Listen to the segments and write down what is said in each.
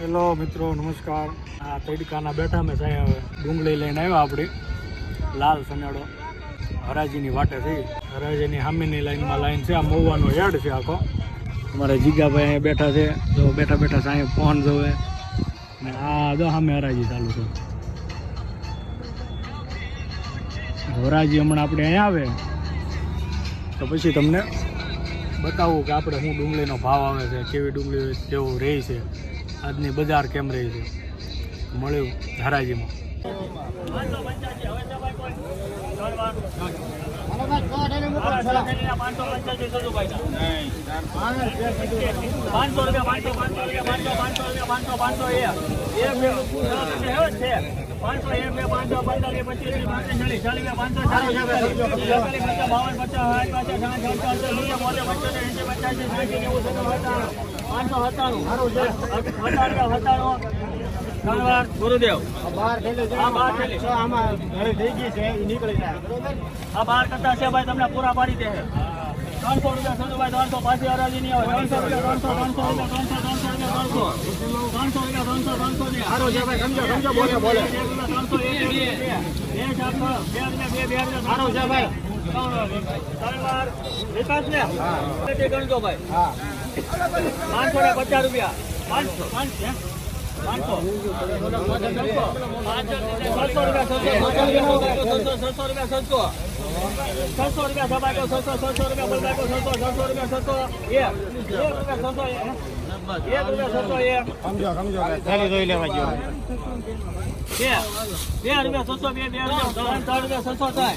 Hello મિત્રો, નમસ્કાર. આ તડકાના બેઠા મેં સાહેબ ડુંગળી લઈને આવ્યા આપણી. લાલ સનેડો. હરાજીની વાટે થઈ. હરાજીની સામેની લાઈનમાં લાઈન છે. આ મહુવાનો યાર્ડ છે આખો. અમારા જીગાભાઈ અહીંયા બેઠા છે. જો બેઠા બેઠા સાહેબ ફોન જોવે. ને આ જો સામે હરાજી ચાલુ છે. હરાજી હમણાં આપણે અહીંયા આવે. તો પછી તમને બતાવું કે આપણે શું ડુંગળીનો ભાવ આવે છે, કેવી ડુંગળી કેવું રહે છે. આજની બજાર કેમ રહી છે? મળ્યું હરાજીમાં પાંચસો રૂપિયા પાંચસો પાંચસો રૂપિયા પાંચસો પાંચસો પાંચસો પાંચસો છે પાંચસો એક પાંચસો પંદર પચીસ પાંત્રીસ ચાલીસ ચાલીસ પાંચસો ચાલીસ પચાસ બાવન પચાસ પચાસ પચાસી પાંચસો સત્તાણું સારું છે સત્તાણું સત્તાણું ધન્યવાદ ગુરુદેવ. આ બાર થેલી. આ બાર કરતા છે ભાઈ તમને પૂરા પાડી દે. ત્રણસો રૂપિયા સંજુભાઈ ત્રણસો. પાછી હરાજી નહીં આવે. ત્રણસો રૂપિયા ત્રણસો ત્રણસો રૂપિયા ત્રણસો ત્રણસો રૂપિયા ત્રણસો. ત્રણસો ત્રણસો સારું છે ભાઈ સમજો સમજો બોલે બોલે. ત્રણસો એક બે. બે બે બે બે સારું છે ભાઈ. ત્રણ વિકાસ ને? ગણજો ભાઈ. પાંચસો ને પચાસ રૂપિયા. પાંચસો પાંચ પાંચસો છસો રૂપિયા છસો છસો રૂપિયા છસો રૂપિયા બલબાકો છસો છસો રૂપિયા છસો એક રૂપિયા છસો એક ત્રણ રૂપિયા છસો એક સમજો સમજો ચાલી જોઈ લેવા જો બે બે રૂપિયા છસો બે બે રૂપિયા ત્રણ ત્રણ રૂપિયા છસો થાય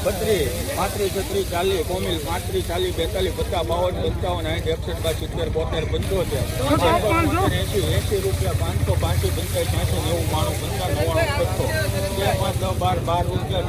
બત્રીસ પાંત્રીસ છત્રીસ ચાલીસ કોમિલ પાંત્રીસ ચાલીસ બેતાલીસ પચાસ બાવન પંચાવન સાઠ એકસઠ બાર સિત્તેર બોતેર પંચોતેર એસી એસી રૂપિયા પાંચસો પાંચી પંચાસ છ્યાસી નેવું માણું પંચાવન નવ્વાણું છસો પાંચ દસ બાર. બાર રૂપિયા